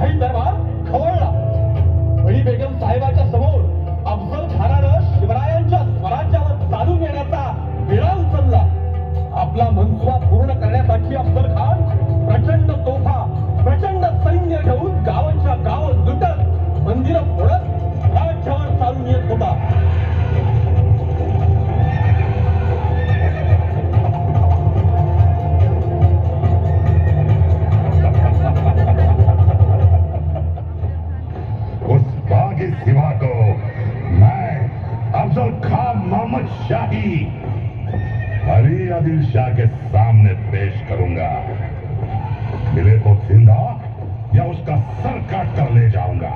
शाही दरबार खवळला. बळी बेगम साहेबाच्या समोर अफजल खानानं शिवरायांच्या स्वराज्यावर चालून येण्याचा विळा उचलला. आपला मनसुबा पूर्ण करण्यासाठी अफजल खान प्रचंड तोफा बागी सिवा को मैं अफजल खान मोहम्मद शाही अली आदिल शाह के सामने पेश करूंगा। मिले तो जिंदा या उसका सर काट कर ले जाऊंगा।